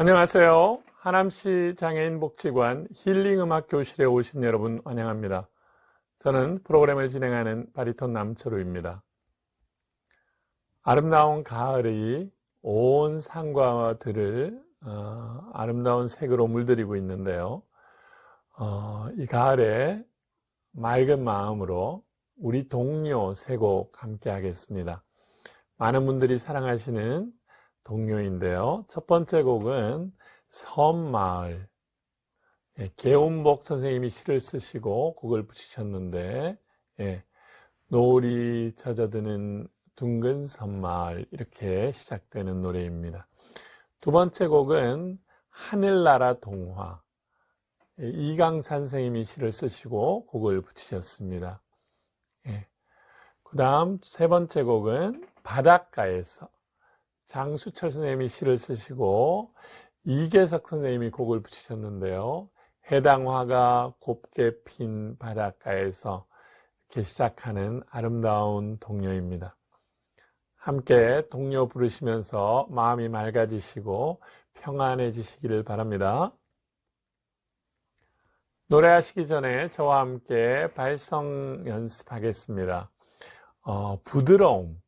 안녕하세요. 하남시 장애인 복지관 힐링 음악 교실에 오신 여러분 환영합니다. 저는 프로그램을 진행하는 바리톤 남철우입니다. 아름다운 가을이 온 산과 들을 어, 아름다운 색으로 물들이고 있는데요. 어, 이 가을에 맑은 마음으로 우리 동료 세 곡 함께 하겠습니다. 많은 분들이 사랑하시는 동료인데요. 첫 번째 곡은 섬마을. 예, 개운복 선생님이 시를 쓰시고 곡을 붙이셨는데, 예, 노을이 젖어드는 둥근 섬마을 이렇게 시작되는 노래입니다. 두 번째 곡은 하늘나라 동화. 예, 이강산 선생님이 시를 쓰시고 곡을 붙이셨습니다. 예. 그 다음 세 번째 곡은 바닷가에서 장수철 선생님이 시를 쓰시고 이계석 선생님이 곡을 붙이셨는데요. 해당 화가 곱게 핀 바닷가에서 이렇게 시작하는 아름다운 동요입니다. 함께 동요 부르시면서 마음이 맑아지시고 평안해지시기를 바랍니다. 노래하시기 전에 저와 함께 발성 연습하겠습니다. 어, 부드러움,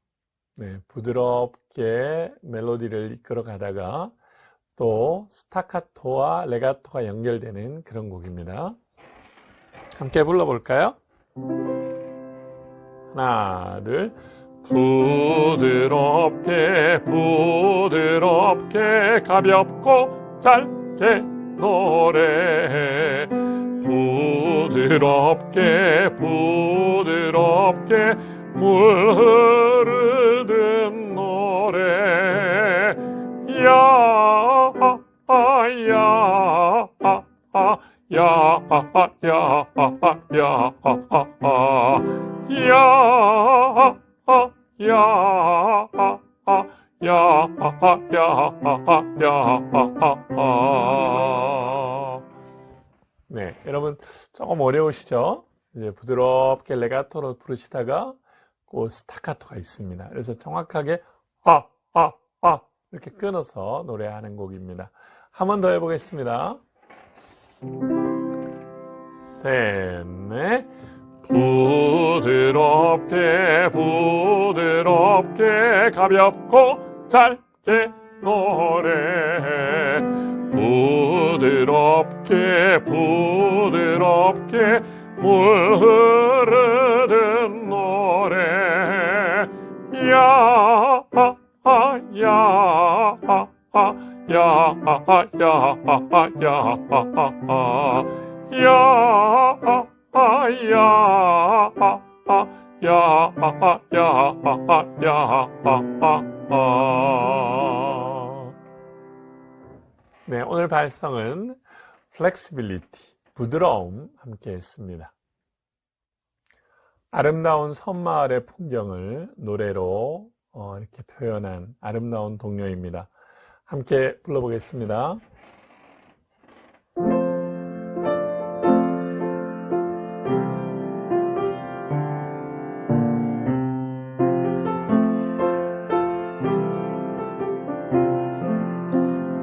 네, 부드럽게 멜로디를 이끌어 가다가 또 스타카토와 레가토가 연결되는 그런 곡입니다. 함께 불러볼까요? 하나, 둘. 부드럽게, 부드럽게, 가볍고, 짧게 노래해. 부드럽게, 부드럽게, 물 흐르 네, 여러분 조금 어려우시죠? 이제 부드럽게 레가토로 부르시다가 그 스타카토가 있습니다. 그래서 정확하게 아, 아, 아 이렇게 끊어서 노래하는 곡입니다. 한 번 더 해보겠습니다. 셋, 넷. 부드럽게, 부드럽게, 가볍고, 짧게 노래해. 부드럽게, 부드럽게, 물 흐르는 노래 야, 아, 아, 야, 네, 오늘 발성은 flexibility, 부드러움 함께 했습니다. 아름다운 섬마을의 풍경을 노래로 어, 이렇게 표현한 아름다운 동요입니다. 함께 불러보겠습니다.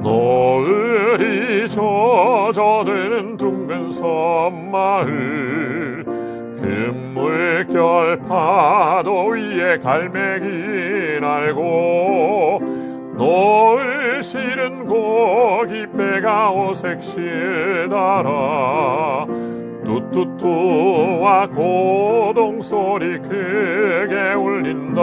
노을이 젖어드는 둥근 섬마을 금물결 파도 위에 갈매기 날고 노을 실은 고기 배가 오색실 달아 뚜뚜뚜와 고동 소리 크게 울린다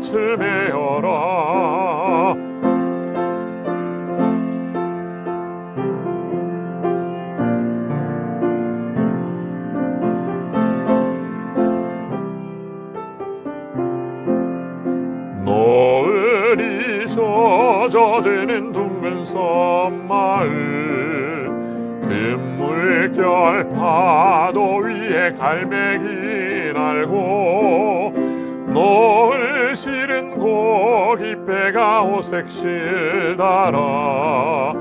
밭을 메어라. 노을이 젖어드는 둥근 섬마을 큰 물결 파도 위에 갈매기 날고 노을 실은 고기 배가 오색실 달아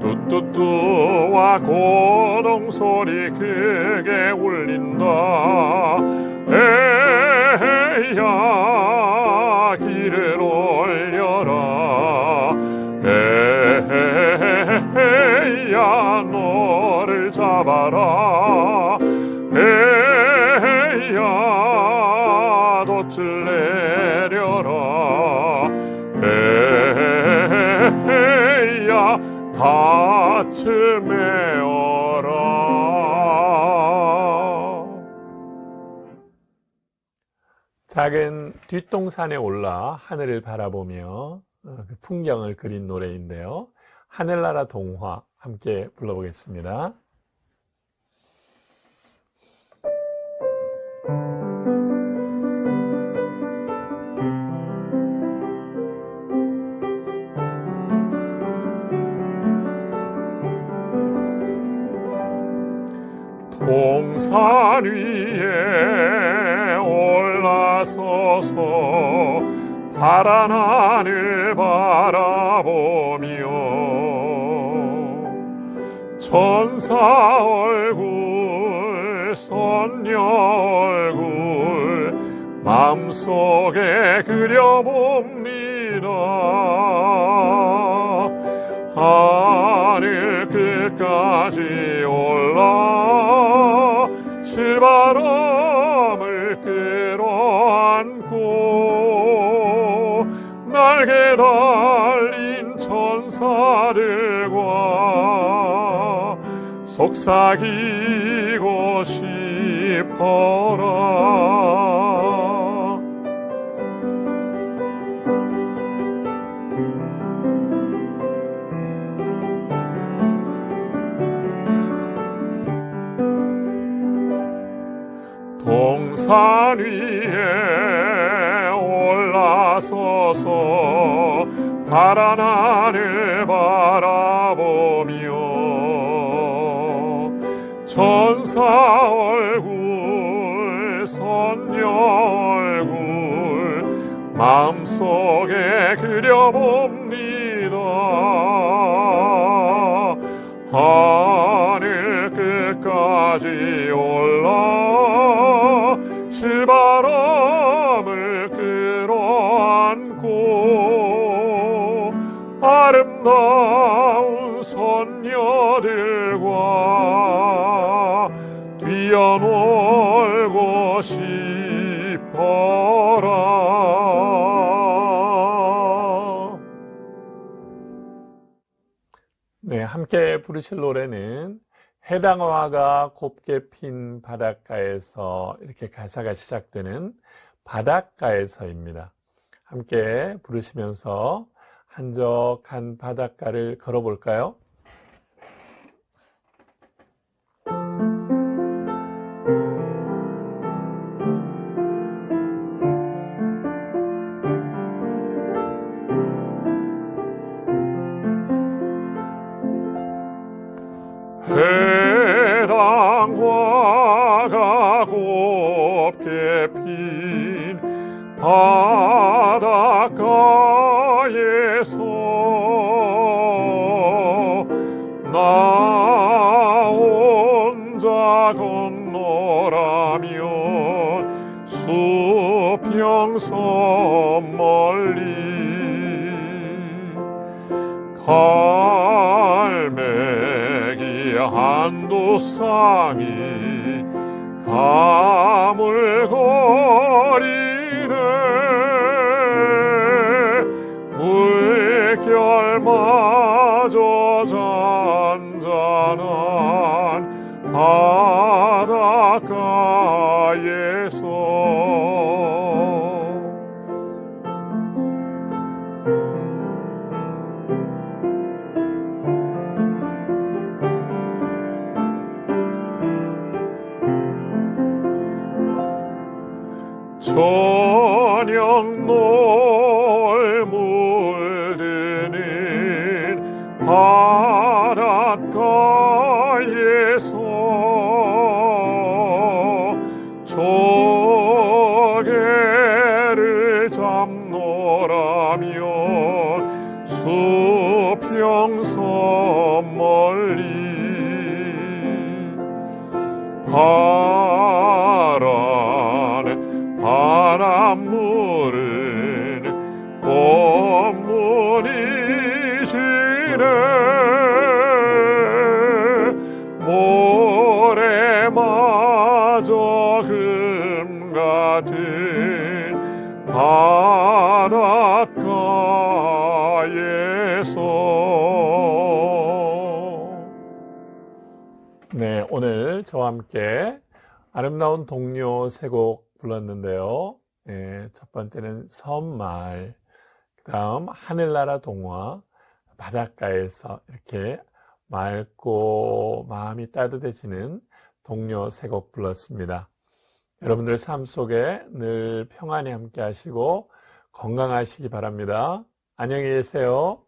뚜뚜뚜와 고동 소리 크게 울린다. 에야 길을 올려라. 에야 너를 잡아라 뒷동산에 올라 하늘을 바라보며 어, 그 풍경을 그린 노래인데요. 하늘나라 동화 함께 불러보겠습니다. 동산 위에 파란 하늘 바라보며 천사 얼굴 선녀 얼굴 마음속에 그려봅니다. 하늘 끝까지 속삭이고 싶어라. 동산 위에 올라서서 파란 하늘 바라보며 천사 얼굴 선녀 얼굴 마음속에 그려봅니다. 하늘 끝까지 올라 실바람을 끌어안고 아름다운 선녀들 놀고 싶어라. 네, 함께 부르실 노래는 해당화가 곱게 핀 바닷가에서 이렇게 가사가 시작되는 바닷가에서입니다. 함께 부르시면서 한적한 바닷가를 걸어볼까요? 핀 바닷가에서 나 혼자 건너라면 수평선 멀리 갈매기 한두 쌍이 가물거리네. 물결마저 잔잔한 바닷가에서 바닷가에서 조개를 잡노라면 수평선 멀리 바 바닷가에서 네, 오늘 저와 함께 아름다운 동료 세 곡 불렀는데요. 예, 첫 번째는 섬마을, 그 다음 하늘나라 동화, 바닷가에서 이렇게 맑고 마음이 따뜻해지는 동료 세 곡 불렀습니다. 여러분들 삶 속에 늘 평안히 함께 하시고 건강하시기 바랍니다. 안녕히 계세요.